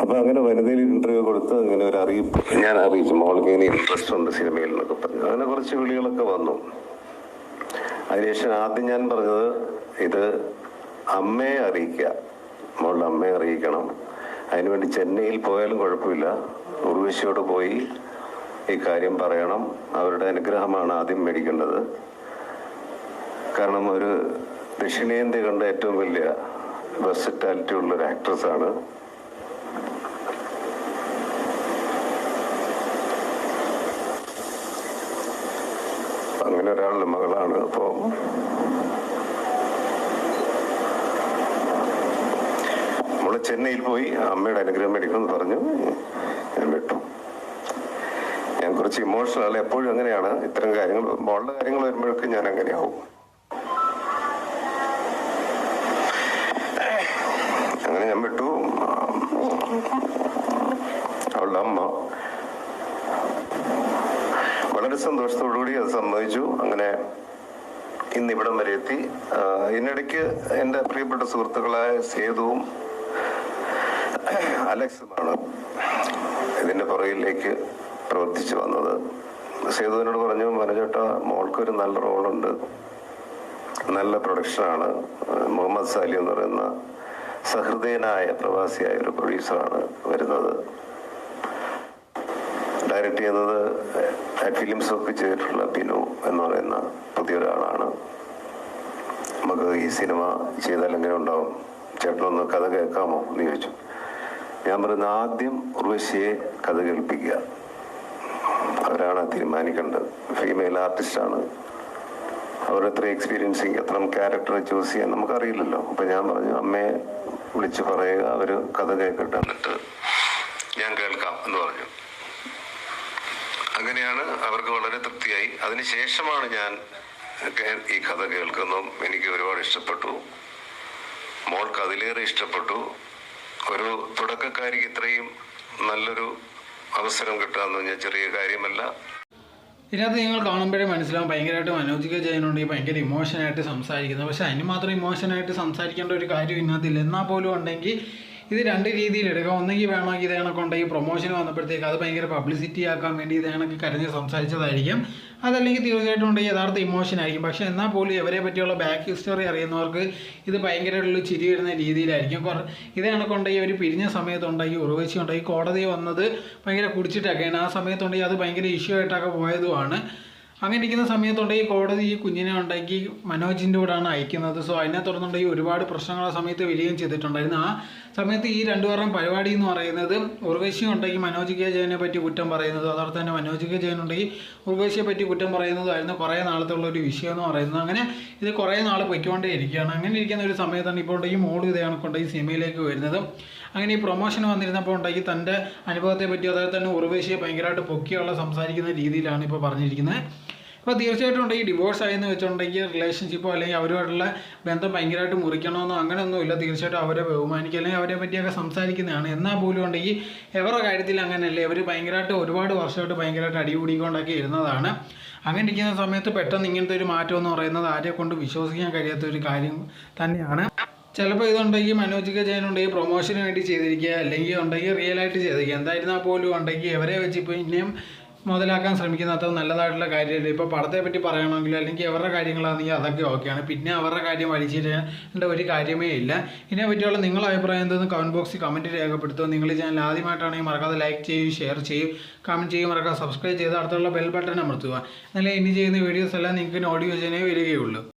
അപ്പൊ അങ്ങനെ വനിതയിൽ ഇന്റർവ്യൂ കൊടുത്ത് അങ്ങനെ ഒരു അറിയിപ്പ്. ഞാൻ അറിയിച്ചു. മോൾക്ക് ഇങ്ങനെ ഇൻട്രസ്റ്റ് ഉണ്ട് സിനിമയിൽ എന്നൊക്കെ പറഞ്ഞു. അങ്ങനെ കുറച്ച് വിളികളൊക്കെ വന്നു. അതിനുശേഷം ആദ്യം ഞാൻ പറഞ്ഞത് ഇത് അമ്മയെ അറിയിക്കുക. മോളുടെ അമ്മയെ അറിയിക്കണം. അതിനുവേണ്ടി ചെന്നൈയിൽ പോയാലും കുഴപ്പമില്ല. ഉർവശിയോട് പോയി ഈ കാര്യം പറയണം. അവരുടെ അനുഗ്രഹമാണ് ആദ്യം മേടിക്കേണ്ടത്. കാരണം ഒരു ദക്ഷിണേന്ത്യ കണ്ട ഏറ്റവും വലിയ വെർസറ്റാലിറ്റി ഉള്ള ഒരു ആക്ട്രസ് ആണ്. അങ്ങനെ ഒരാളുടെ മകളാണ്. അപ്പോ നമ്മൾ ചെന്നൈയിൽ പോയി അമ്മയുടെ അനുഗ്രഹം മേടിക്കണം എന്ന് പറഞ്ഞു. ഞാൻ വിട്ടു. ഞാൻ കുറച്ച് ഇമോഷണൽ എപ്പോഴും അങ്ങനെയാണ്. ഇത്തരം കാര്യങ്ങൾ മോളുടെ കാര്യങ്ങൾ വരുമ്പോഴൊക്കെ ഞാൻ അങ്ങനെയാവും. ഞാൻ വിട്ടു. അവളുടെ അമ്മ. വളരെ സന്തോഷത്തോടുകൂടി അത് സമ്മതിച്ചു. അങ്ങനെ ഇന്ന് ഇവിടം വരെ എത്തി. ഇതിനിടയ്ക്ക് എന്റെ പ്രിയപ്പെട്ട സുഹൃത്തുക്കളായ സേതുവും അലക്സുമാണ് ഇതിന്റെ പുറകിലേക്ക് പ്രവർത്തിച്ചു വന്നത്. സേതുവിനോട് പറഞ്ഞു മനോജേട്ട മോൾക്കൊരു നല്ല റോളുണ്ട്. നല്ല പ്രൊഡക്ഷനാണ്. മുഹമ്മദ് സാലി എന്ന് പറയുന്ന സഹൃദയനായ പ്രവാസിയായ ഒരു പ്രൊഡ്യൂസറാണ് വരുന്നത്. ഡയറക്റ്റ് ചെയ്യുന്നത് ഫിലിംസ് ഒക്കെ ചെയ്തിട്ടുള്ള ബിനു എന്ന് പറയുന്ന പുതിയൊരാളാണ്. നമുക്ക് ഈ സിനിമ ചെയ്താൽ എങ്ങനെ ഉണ്ടാവും ചേട്ടനൊന്ന് കഥ കേൾക്കാമോ എന്ന് ചോദിച്ചു. ഞാൻ പറയുന്ന ആദ്യം ഉർവശിയെ കഥ കേൾപ്പിക്കുക. അവരാണ് തീരുമാനിക്കേണ്ടത്. ഫീമെയിൽ ആർട്ടിസ്റ്റാണ് അവരെത്ര എക്സ്പീരിയൻസിങ് എത്ര ക്യാരക്ടർ ചൂസ് ചെയ്യാൻ നമുക്കറിയില്ലല്ലോ. അപ്പൊ ഞാൻ പറഞ്ഞു അമ്മയെ വിളിച്ച് പറയുക അവർ കഥ കേൾക്കട്ടെ എന്നിട്ട് ഞാൻ കേൾക്കാം എന്ന് പറഞ്ഞു. അങ്ങനെയാണ് അവർക്ക് വളരെ തൃപ്തിയായി. അതിനുശേഷമാണ് ഞാൻ ഈ കഥ കേൾക്കുന്നതും എനിക്ക് ഒരുപാട് ഇഷ്ടപ്പെട്ടു. മോൾക്ക് അതിലേറെ ഇഷ്ടപ്പെട്ടു. ഒരു തുടക്കക്കാരിക്ക് ഇത്രയും നല്ലൊരു അവസരം കിട്ടുക എന്ന് പറഞ്ഞാൽ ചെറിയ കാര്യമല്ല. ഇതിനകത്ത് നിങ്ങൾ കാണുമ്പോഴേ മനസ്സിലാവും. ഭയങ്കരമായിട്ട് മനോജിക ജയനുണ്ടെങ്കിൽ ഭയങ്കര ഇമോഷനായിട്ട് സംസാരിക്കുന്നത് പക്ഷെ അതിന് മാത്രം ഇമോഷനായിട്ട് സംസാരിക്കേണ്ട ഒരു കാര്യം ഇതിനകത്തില്ല. എന്നാൽ പോലും ഉണ്ടെങ്കിൽ ഇത് രണ്ട് രീതിയിൽ എടുക്കാം. ഒന്നെങ്കിൽ വേണമെങ്കിൽ ഇതേണൊക്കെ ഉണ്ടെങ്കിൽ പ്രൊമോഷൻ വന്നപ്പോഴത്തേക്ക് അത് ഭയങ്കര പബ്ലിസിറ്റി ആക്കാൻ വേണ്ടി ഇതേണൊക്കെ കരഞ്ഞ് സംസാരിച്ചതായിരിക്കും. അതല്ലെങ്കിൽ തീർച്ചയായിട്ടും ഉണ്ടെങ്കിൽ യഥാർത്ഥ ഇമോഷൻ ആയിരിക്കും. പക്ഷേ എന്നാൽ പോലും ഇവരെ പറ്റിയുള്ള ബാക്ക് ഹിസ്റ്ററി അറിയുന്നവർക്ക് ഇത് ഭയങ്കരമായിട്ടുള്ള ചിരി വരുന്ന രീതിയിലായിരിക്കും. കുറ ഇത് കണക്കുണ്ടെങ്കിൽ അവർ പിരിഞ്ഞ സമയത്തുണ്ടെങ്കിൽ ഉറവശി ഉണ്ടെങ്കിൽ കോടതി വന്നത് ഭയങ്കര കുടിച്ചിട്ടൊക്കെയാണ്. ആ സമയത്തുണ്ടെങ്കിൽ അത് ഭയങ്കര ഇഷ്യൂ ആയിട്ടൊക്കെ പോയതുമാണ്. അങ്ങനെ ഇരിക്കുന്ന ഈ കോടതി ഈ കുഞ്ഞിനെ ഉണ്ടെങ്കിൽ മനോജിന്റെ കൂടെയാണ് അയക്കുന്നത്. സോ അതിനെ തുടർന്നുണ്ടെങ്കിൽ ഒരുപാട് പ്രശ്നങ്ങൾ ആ സമയത്ത് വരികയും ചെയ്തിട്ടുണ്ടായിരുന്നു. ആ സമയത്ത് ഈ രണ്ടുപേരുടെയും പരിപാടി എന്ന് പറയുന്നത് ഉർവശി ഉണ്ടെങ്കിൽ മനോജ് കെ ജയനെ പറ്റി കുറ്റം പറയുന്നത്. അതോടൊപ്പം തന്നെ മനോജ് കെ ജയൻ ഉണ്ടെങ്കിൽ ഉർവശിയെ പറ്റി കുറ്റം പറയുന്നതായിരുന്നു കുറേ നാളത്തുള്ള ഒരു വിഷയം എന്ന് പറയുന്നത്. അങ്ങനെ ഇത് കുറേ നാൾ പൊയ്ക്കൊണ്ടേ ഇരിക്കുകയാണ് അങ്ങനെ ഇരിക്കുന്ന ഒരു സമയത്താണ് ഇപ്പോൾ ഉണ്ടെങ്കിൽ മോൾ ഇതേ കണക്കുണ്ടെങ്കിൽ സിനിമയിലേക്ക് വരുന്നത്. അങ്ങനെ ഈ പ്രൊമോഷൻ വന്നിരുന്നപ്പോൾ ഉണ്ടാക്കി തന്റെ അനുഭവത്തെ പറ്റി അതായത് തന്നെ ഉറവേശിയെ ഭയങ്കരമായിട്ട് പൊക്കിയുള്ള സംസാരിക്കുന്ന രീതിയിലാണ് ഇപ്പോൾ പറഞ്ഞിരിക്കുന്നത്. അപ്പോൾ തീർച്ചയായിട്ടും ഉണ്ടെങ്കിൽ ഡിവോഴ്സ് ആയെന്ന് വെച്ചിട്ടുണ്ടെങ്കിൽ റിലേഷൻഷിപ്പോ അല്ലെങ്കിൽ അവരുമായിട്ടുള്ള ബന്ധം ഭയങ്കരമായിട്ട് മുറിക്കണമെന്നോ അങ്ങനെയൊന്നുമില്ല തീർച്ചയായിട്ടും അവരെ ബഹുമാനിക്കുക അല്ലെങ്കിൽ അവരെ പറ്റിയൊക്കെ സംസാരിക്കുന്നതാണ്. എന്നാൽ പോലും ഉണ്ടെങ്കിൽ എവരുടെ കാര്യത്തിൽ അങ്ങനെയല്ലേ? അവർ ഭയങ്കരമായിട്ട് ഒരുപാട് വർഷമായിട്ട് ഭയങ്കരമായിട്ട് അടികൂടിക്കൊണ്ടൊക്കെ ഇരുന്നതാണ്. അങ്ങനെ ഇരിക്കുന്ന സമയത്ത് പെട്ടെന്ന് ഇങ്ങനത്തെ ഒരു മാറ്റം എന്ന് പറയുന്നത് ആരെ കൊണ്ട് വിശ്വസിക്കാൻ കഴിയാത്ത ഒരു കാര്യം തന്നെയാണ്. ചിലപ്പോൾ ഇതുണ്ടെങ്കിൽ മനോജ് കെ ജയൻ ഉണ്ടെങ്കിൽ പ്രൊമോഷന് വേണ്ടി ചെയ്തിരിക്കുക അല്ലെങ്കിൽ ഉണ്ടെങ്കിൽ റിയൽ ആയിട്ട് ചെയ്തിരിക്കുക. എന്തായിരുന്നാൽ പോലും ഉണ്ടെങ്കിൽ ഇവരെ വെച്ച് ഇപ്പോൾ ഇനിയും മുതലാക്കാൻ ശ്രമിക്കുന്ന അത്ര നല്ലതായിട്ടുള്ള കാര്യമില്ല. ഇപ്പോൾ പടത്തെ പറ്റി പറയണമെങ്കിൽ അല്ലെങ്കിൽ അവരുടെ കാര്യങ്ങളാണെങ്കിൽ അതൊക്കെ ഓക്കെയാണ് പിന്നെ അവരുടെ കാര്യം വലിച്ചിടേണ്ട ഒരു കാര്യമേ ഇല്ല. ഇതിനെ പറ്റിയുള്ള നിങ്ങളുടെ അഭിപ്രായം എന്തെന്ന് കമന്റ് ബോക്സിൽ കമന്റ് രേഖപ്പെടുത്തുക. നിങ്ങൾ ഈ ചാനൽ ആദ്യമായിട്ടാണെങ്കിൽ മറക്കാതെ ലൈക്ക് ചെയ്യും ഷെയർ ചെയ്യും കമന്റ് ചെയ്യും മറക്കാതെ സബ്സ്ക്രൈബ് ചെയ്ത് അടുത്തുള്ള ബെൽ ബട്ടൺ അമർത്തുക. എന്നാലേ ഇനി ചെയ്യുന്ന വീഡിയോസ് എല്ലാം നിങ്ങൾക്ക് ഓഡിയോ ചെയ്യാനേ വരികയുള്ളൂ.